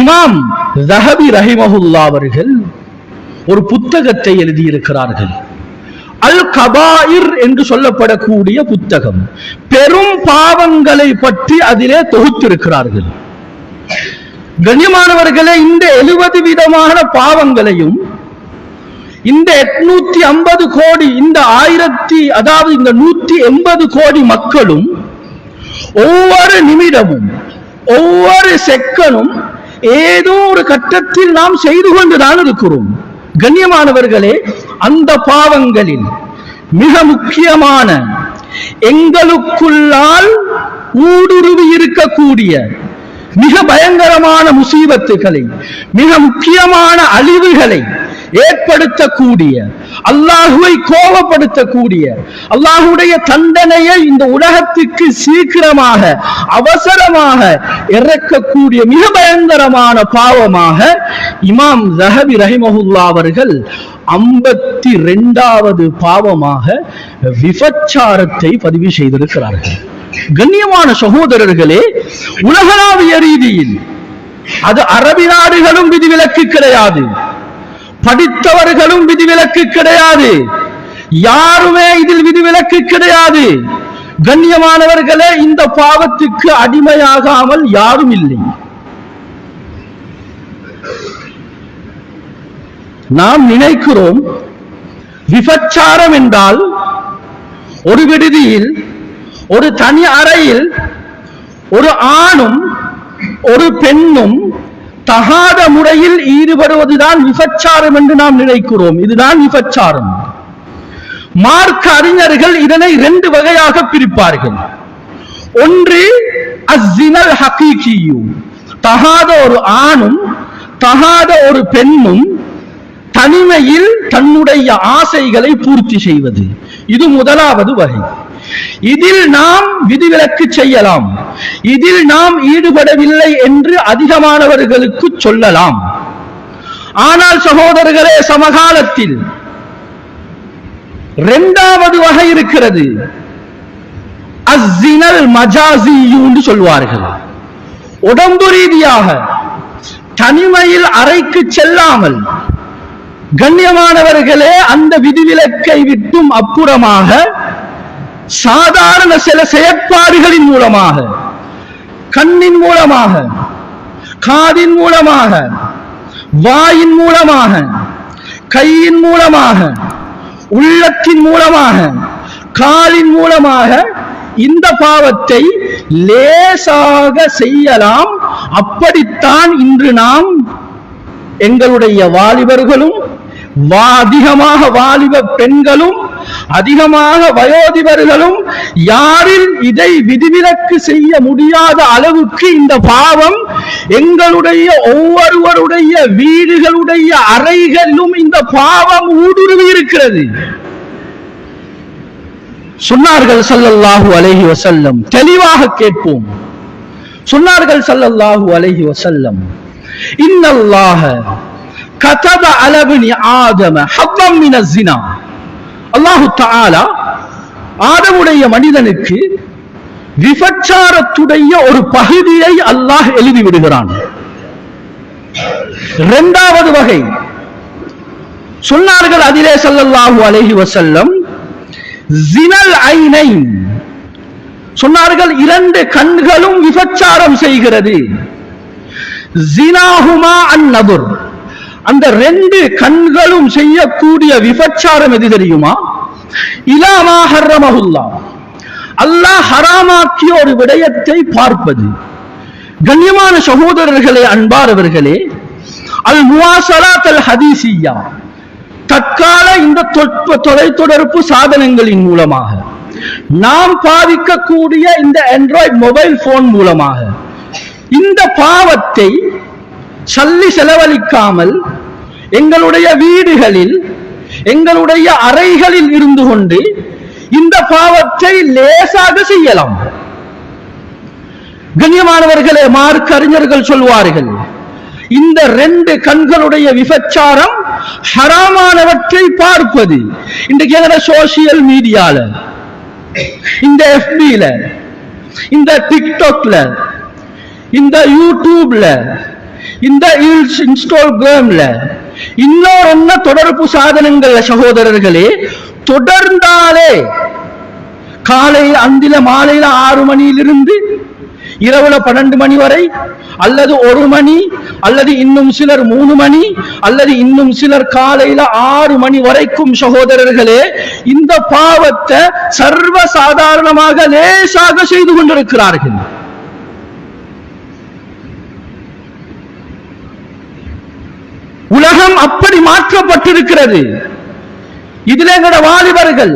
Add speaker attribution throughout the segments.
Speaker 1: இமாம் ரஹபி ரஹிமஹுல்லா அவர்கள் ஒரு புத்தகத்தை எழுதியிருக்கிறார்கள். அல் கபாயிர் என்று சொல்லப்படக்கூடிய புத்தகம். பெரும் பாவங்களை பற்றி அதிலே தொகுத்திருக்கிறார்கள். கண்ணியமானவர்களே இந்த எழுபது விதமான பாவங்களையும் இந்த எட்நூத்தி ஐம்பது கோடி இந்த ஆயிரத்தி அதாவது இந்த நூத்தி எண்பது கோடி மக்களும் ஒவ்வொரு நிமிடமும் ஒவ்வொரு செக்கனும் ஏதோ ஒரு கட்டத்தில் நாம் செய்து கொண்டுதான் இருக்கிறோம். கண்ணியமானவர்களே அந்த பாவங்களில் மிக முக்கியமான எங்களுக்குள்ளால் ஊடுருவி இருக்கக்கூடிய மிக பயங்கரமான முசீபத்துகளை மிக முக்கியமான அழிவுகளை ஏற்படுத்தக்கூடிய அல்லாஹுவை கோபப்படுத்தக்கூடிய அல்லாஹுடைய தண்டனையை இந்த உலகத்துக்கு சீக்கிரமாக அவசரமாக இறக்கக்கூடிய மிக பயங்கரமான பாவமாக இமாம் ஜஹபி ரஹிமஹுல்லா அவர்கள் ஐம்பத்தி ரெண்டாவது பாவமாக விபச்சாரத்தை பதிவு செய்திருக்கிறார்கள். கண்ணியமான சகோதரர்களே உலகளாவிய ரீதியில் அது அரபி நாடுகளும் விதிவிலக்கு கிடையாது. படித்தவர்களும் விதிவிலக்கு கிடையாது. யாருமே இதில் விதிவிலக்கு கிடையாது. கண்ணியமானவர்களே இந்த பாவத்துக்கு அடிமையாகாமல் யாரும் இல்லை. நாம் நினைக்கிறோம் விபச்சாரம் என்றால் ஒரு விடுதியில் ஒரு தனி அறையில் ஒரு ஆணும் ஒரு பெண்ணும் தகாத முறையில் ஈடுபடுவதுதான் விபச்சாரம் என்று நாம் நினைக்கிறோம். இதுதான் விபச்சாரம். மார்க்க அறிஞர்கள் இதனை இரண்டு வகையாக பிரிப்பார்கள். ஒன்று அஸ்ஸினல் ஹகீகியு. தகாத ஒரு ஆணும் தகாத ஒரு பெண்ணும் தனிமையில் தன்னுடைய ஆசைகளை பூர்த்தி செய்வது. இது முதலாவது வகை. இதில் நாம் விதிவிலக்கு செய்யலாம். இதில் நாம் ஈடுபடவில்லை என்று அதிகமானவர்களுக்கு சொல்லலாம். ஆனால் சகோதரர்களே சமகாலத்தில் இரண்டாவது வகை இருக்கிறது. அஸ்ஸினல் மஜாசியூன்னு சொல்வார்கள். உடம்பு ரீதியாக தனிமையில் அறைக்கு செல்லாமல் கண்ணியமானவர்களே அந்த விதிவிலக்கை விட்டும் அப்புறமாக சாதாரண சில செயற்பாடுகளின் மூலமாக கண்ணின் மூலமாக காதின் மூலமாக வாயின் மூலமாக கையின் மூலமாக உள்ளத்தின் மூலமாக காலின் மூலமாக இந்த பாவத்தை லேசாக செய்யலாம். அப்படித்தான் இன்று நாம் எங்களுடைய வாலிபர்களும் அதிகமாக வாலிப பெண்களும் அதிகமாக வயோதிபர்களும் யாரில் இதை விதிவிலக்கு செய்ய முடியாத அளவுக்கு இந்த பாவம் எங்களுடைய ஒவ்வொருவருடைய வீடுகளுடைய அறைகளிலும் இந்த பாவம் ஊடுருவி இருக்கிறது. சொன்னார்கள் சல்லல்லாஹு அலஹி வசல்லம் தெளிவாக கேட்போம். சொன்னார்கள் சல்லல்லாஹு அலஹி வசல்லம் இன்னல்லாக கதப அலபினி ஆதம ஹவ்வம் மின அல்லாஹு தாலா ஆதமுடைய மனிதனுக்கு விபச்சாரத்துடைய ஒரு பகுதியை அல்லாஹ் எழுதி விடுகிறான் இரண்டாவது வகை சொன்னார்கள் அதிலே சல்லல்லாஹு அலஹி வசல்லம் ஜினல் ஐனை சொன்னார்கள் இரண்டு கண்களும் விபச்சாரம் செய்கிறது ஜினாஹுமா அந்நபுர் அந்த ரெண்டு கண்களும் செய்யக்கூடிய விபச்சாரம் எது தெரியுமா? இலாமா ஹர்ரமஹுல்லா. அல்லாஹ் ஹராமாக்கிய ஒரு விடயத்தை பார்ப்பது. கண்ணியமான சகோதரர்களே அன்பாரவர்களே அல் முவாசலாத் அல் ஹதீசியா தற்கால இந்த தொலைத்தொடர்பு சாதனங்களின் மூலமாக நாம் பாவிக்கக்கூடிய இந்த ஆண்ட்ராய்ட் மொபைல் போன் மூலமாக இந்த பாவத்தை சல்லி செலவழிக்காமல் எங்களுடைய வீடுகளில் எங்களுடைய அறைகளில் இருந்து கொண்டு இந்த பாவத்தை லேசாக செய்யலாம். கண்ணியமானவர்களே மார்க்கறிஞர்கள் சொல்வார்கள் இந்த ரெண்டு கண்களுடைய விபச்சாரம் ஹராமானவற்றை பார்ப்பது. இன்றைக்கு எங்கட சோசியல் மீடியால இந்த எஃபில இந்த டிக்டாக்ல இந்த யூடியூப்ல இந்த இன்ஸ்டாகிராம்ல இன்னொரு என்ன தொடர்பு சாதனங்கள் சகோதரர்களே? தொடர்ந்தாலே காலையில் அந்தில மாலையில ஆறு மணியிலிருந்து இரவுல பன்னெண்டு மணி வரை அல்லது ஒரு மணி அல்லது இன்னும் சிலர் மூணு மணி அல்லது இன்னும் சிலர் காலையில ஆறு மணி வரைக்கும் சகோதரர்களே இந்த பாவத்தை சர்வ சாதாரணமாக லேசாக செய்து கொண்டிருக்கிறார்கள். உலகம் அப்படி மாற்றப்பட்டிருக்கிறது. இதுல எங்களோட வாலிபர்கள்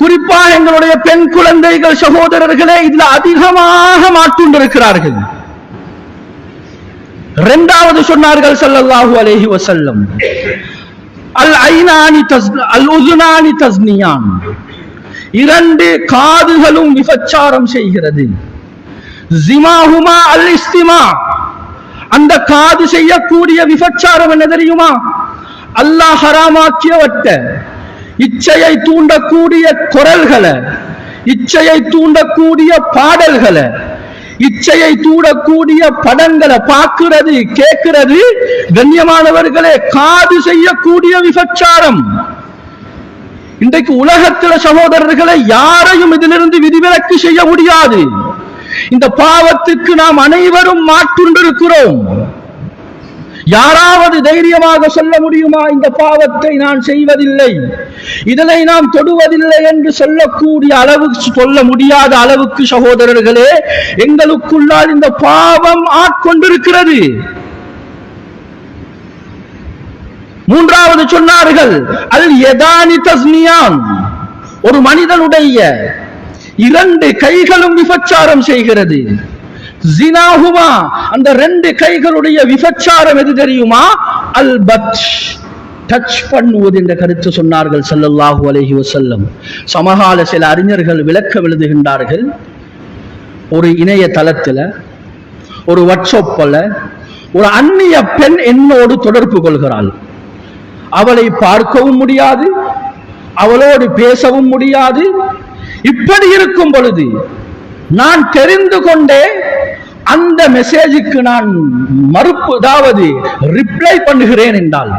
Speaker 1: குறிப்பாக எங்களுடைய பெண் குழந்தைகள் சகோதரர்களே இதுல அதிகமாக மாற்றுண்டிருக்கிறார்கள். இரண்டாவது சொன்னார்கள் சல்லல்லாஹு அலேஹி வசல்லம் அல் ஐநானி தஸ் அல் உதுனானி தஸ்னியான் இரண்டு காதுகளும் விபச்சாரம் செய்கிறது. ஜிமாஹுமா அல் இஸ்திமா அந்த காது செய்யக்கூடிய விபச்சாரம் என்ன தெரியுமா? அல்லாஹ் ஹராமாக்கியவற்ற இச்சையை தூண்டக்கூடிய குரல்களை இச்சையை தூண்டக்கூடிய பாடல்களை இச்சையை தூண்டக்கூடிய படங்களை பார்க்கிறது கேட்கிறது கண்ணியமானவர்களே காது செய்யக்கூடிய விபச்சாரம். இன்றைக்கு உலகத்தில சகோதரர்களை யாரையும் இதிலிருந்து விதிவிலக்கு செய்ய முடியாது. இந்த பாவத்துக்கு நாம் அனைவரும் மாற்றுண்டிருக்கிறோம். யாராவது தைரியமாக சொல்ல முடியுமா இந்த பாவத்தை நான் செய்வதில்லை. இதனை நாம் தொடுவதில்லை என்று சொல்லக்கூடிய அளவுக்கு சொல்ல முடியாத அளவுக்கு சகோதரர்களே எங்களுக்குள்ளால் இந்த பாவம் ஆட்கொண்டிருக்கிறது. மூன்றாவது சொன்னார்கள் அல் எதானி தஸ்மியான் ஒரு மனிதனுடைய இரண்டு கைகளும் விபச்சாரம் செய்கிறது. ஜினாஹுமா அந்த ரெண்டு கைகளுடைய விபச்சாரம் எது தெரியுமா? அல் பத் டச் பண்ணுவது என்ற கருத்து சொன்னார்கள் சல்லல்லாஹு அலஹி வசல்லம் சமகால சில அறிஞர்கள் விளக்கம் எழுதுகின்றார்கள் ஒரு இணைய தளத்தில் ஒரு வாட்ஸ்அப்பில் ஒரு அந்நிய பெண் என்னோடு தொடர்பு கொள்கிறாள். அவளை பார்க்கவும் முடியாது அவளோடு பேசவும் முடியாது இப்படி இருக்கும் பொழுது நான் தெரிந்து கொண்டே அந்த மெசேஜுக்கு நான் மறுப்பு அதாவது ரிப்ளை பண்ணுகிறேன் என்றால்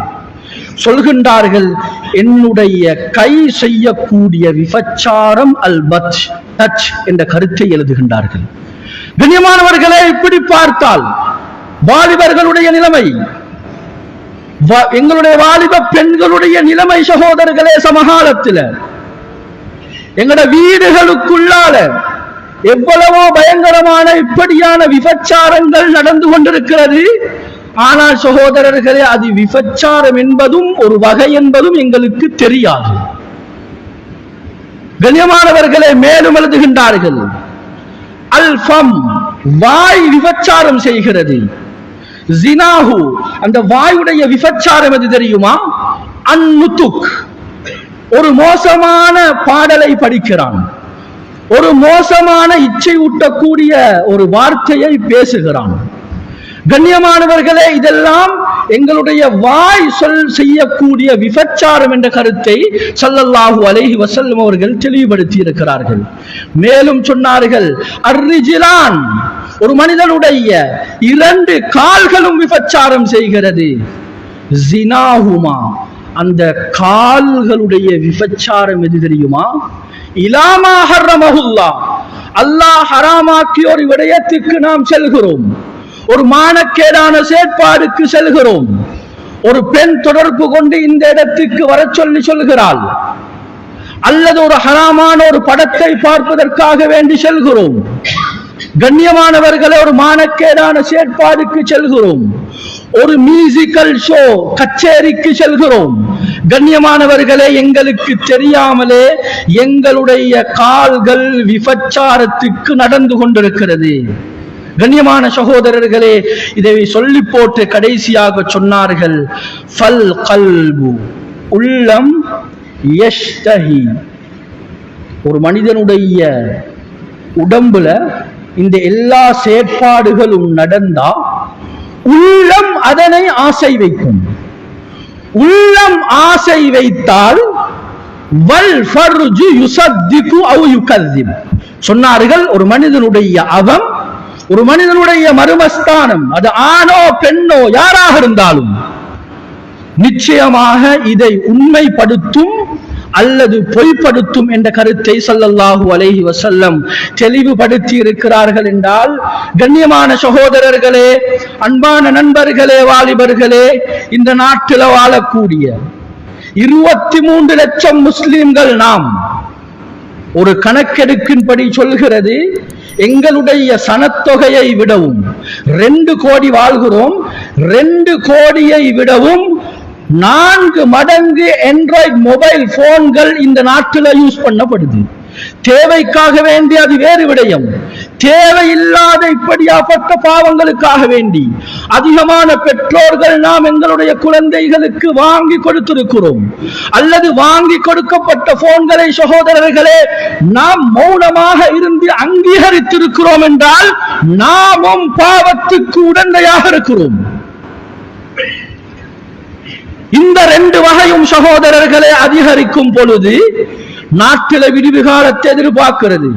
Speaker 1: சொல்கின்றார்கள் என்னுடைய கை செய்யக்கூடிய விபச்சாரம் அல் பத் டச் என்ற கருத்தை எழுதுகின்றார்கள். கண்ணியமானவர்களே இப்படி பார்த்தால் வாலிபர்களுடைய நிலைமை வா- எங்களுடைய வாலிப பெண்களுடைய நிலைமை சகோதரர்களே சமகாலத்தில் எங்கட வீடுகளுக்குள்ளால எவ்வளவோ பயங்கரமான இப்படியான விபச்சாரங்கள் நடந்து கொண்டிருக்கிறது. ஆனால் சகோதரர்களே அது விபச்சாரம் என்பதும் ஒரு வகை என்பதும் எங்களுக்கு தெரியாது. கண்ணியமானவர்களை மேலும் எழுதுகின்றார்கள். அல்ஃபம் வாய் விபச்சாரம் செய்கிறது. ஜினாஹு அந்த வாயுடைய விபச்சாரம் எது தெரியுமா? அன்முத்துக் ஒரு மோசமான பாடலை படிக்கிறான். ஒரு மோசமான இச்சை ஊட்டக்கூடிய ஒரு வார்த்தையை பேசுகிறான். கண்ணியமானவர்களே இதெல்லாம் எங்களுடைய வாய் சொல் செய்யக்கூடிய விபச்சாரம் என்ற கருத்தை சல்லல்லாஹு அலைஹி வசல்லம் அவர்கள் தெளிவுபடுத்தி இருக்கிறார்கள் மேலும் சொன்னார்கள் அர்ரிஜிலான் ஒரு மனிதனுடைய இரண்டு கால்களும் விபச்சாரம் செய்கிறது. ஜினாஹுமா அந்த கால்களுடைய விபச்சாரம் எது தெரியுமா? இலாமா ஹர்ரமஹுல்லா. அல்லாஹ் ஹராமாக்கி ஒரு விடயத்துக்கு நாம் செல்கிறோம். ஒரு மானக்கேடான செயற்பாடுக்கு செல்கிறோம். ஒரு பெண் தொடர்பு கொண்டு இந்த இடத்துக்கு வரச் சொல்லி சொல்கிறாள். அல்லது ஒரு ஹராமான ஒரு படத்தை பார்ப்பதற்காக வேண்டி செல்கிறோம். கண்ணியமானவர்களை ஒரு மானக்கேடான செயற்பாடுக்கு செல்கிறோம். ஒரு மியூசிக்கல் ஷோ கச்சேரிக்கு செல்கிறோம். கண்ணியமானவர்களே எங்களுக்கு தெரியாமலே எங்களுடைய கால்கள் விபச்சாரத்துக்கு நடந்து கொண்டிருக்கிறது. கண்ணியமான சகோதரர்களே இதை சொல்லி போட்டு கடைசியாக சொன்னார்கள் ஃபல் கல்பு உள்ளம் யஷ்தஹி ஒரு மனிதனுடைய உடம்புல இந்த எல்லா செயற்பாடுகளும் நடந்தா உள்ளம் அதனை ஆசை வைக்கும். உள்ளம் ஆசை வைத்தால் வல் ஃபர்ஜு யுசத்திகு அவ் யுகதிம் சொன்னார்கள் ஒரு மனிதனுடைய அவம் ஒரு மனிதனுடைய மருமஸ்தானம் அது ஆணோ பெண்ணோ யாராக இருந்தாலும் நிச்சயமாக இதை உண்மைப்படுத்தும் அல்லது பொய்ப்படுத்தும் என்ற கருத்தை ஸல்லல்லாஹு அலைஹி வசல்லம் தெளிவுபடுத்தி இருக்கிறார்கள் என்றால் கண்ணியமான சகோதரர்களே அன்பான நண்பர்களே வாலிபர்களே இந்த நாட்டில் வாழக்கூடிய இருபத்தி மூன்று லட்சம் முஸ்லிம்கள் நாம் ஒரு கணக்கெடுக்கின்படி சொல்கிறது எங்களுடைய சனத்தொகையை விடவும் ரெண்டு கோடி வாழ்கிறோம் ரெண்டு கோடியை விடவும் நான்கு மடங்கு ஆண்ட்ராய்டு மொபைல் போன்கள் இந்த நாட்டில் யூஸ் பண்ணப்படுது. தேவைக்காக வேண்டி அது வேறு விடயம். தேவையில்லாத இப்படியாப்பட்ட பாவங்களுக்காக வேண்டி அதிகமான பெற்றோர்கள் நாம் எங்களுடைய குழந்தைகளுக்கு வாங்கி கொடுத்திருக்கிறோம். அல்லது வாங்கி கொடுக்கப்பட்ட போன்களை சகோதரர்களே நாம் மௌனமாக இருந்து அங்கீகரித்திருக்கிறோம் என்றால் நாமும் பாவத்துக்கு உடந்தையாக இருக்கிறோம். இந்த ரெண்டு வகையும் சகோதரர்களை அதிகரிக்கும் பொழுது நாட்டில விடிவுகாலத்தை எதிர்பார்க்கிறது.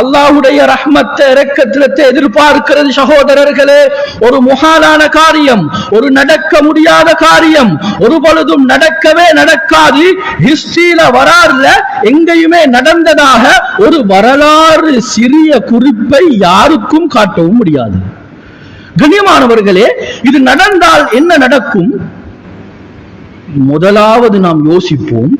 Speaker 1: அல்லாஹுடைய ரஹ்மத்தை இறக்கத்திலத்தை எதிர்பார்க்கிறது சகோதரர்களே. ஒரு முகாலான காரியம் ஒரு நடக்க முடியாத காரியம் ஒரு பொழுதும் நடக்கவே நடக்காது. ஹிஸ்டரியில வராறுல எங்கேயுமே நடந்ததாக ஒரு வரலாறு சிறிய குறிப்பை யாருக்கும் காட்டவும் முடியாது. கண்ணியமானவர்களே இது நடந்தால் என்ன நடக்கும்? முதலாவது நாம் யோசிப்போம்